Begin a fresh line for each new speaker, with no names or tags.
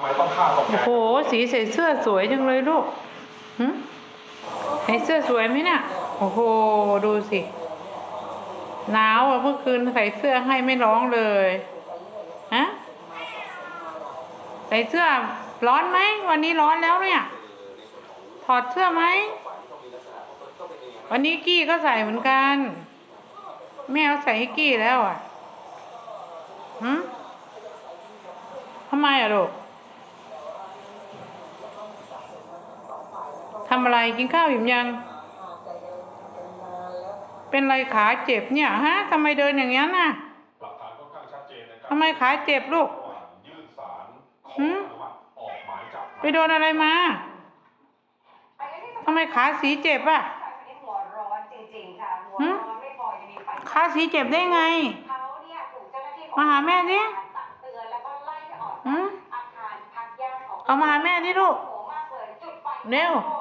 ทำไมต้องฆ่าตกใจ
โอ้โห สีใส่เสื้อสวยจังเลยลูกหึใส่เสื้อสวยไหมเนี่ย โอ้โห ดูสิ หนาวอะเมื่อคืนใส่เสื้อให้ไม่ร้องเลย ฮะ ใส่เสื้อร้อนไหม วันนี้ร้อนแล้วเนี่ย ถอดเสื้อไหม วันนี้กี้ก็ใส่เหมือนกัน แม่เอาใส่ให้กี้แล้วอะ หืมทำไมอะลูก ทำอะไรกินข้าวอิ่มยัง เป็นไรขาเจ็บเนี่ยฮะทำไมเดินอย่างนี้นน่ะ
หลักฐานค่อนข้างชัดเจนนะครั
ทำไมขาเจ็บลูก
ก่อนยื่นศาลขอ
หื
อ
ม
นุมัติออกหมายจับ
ไปโดนอะไรมาทำไมขาสีเจ็บอะ
หัวร้อนจริงๆค่ะหัว
หืม
ร้อนไม่พอยังมีไฟ
ขาสีเจ็บได้ไง
เขาเนี่ยถูกเจ้าหน้าที่ของ
มาหาแม่สิ
ตักเตือนแล้วก็ไล่ออก
หื
จาก
ม
อาคารพักญาติของ
เอามาหาแม่ดิลูก
โหมากเลยจุดไฟ
เร็ว
โอ้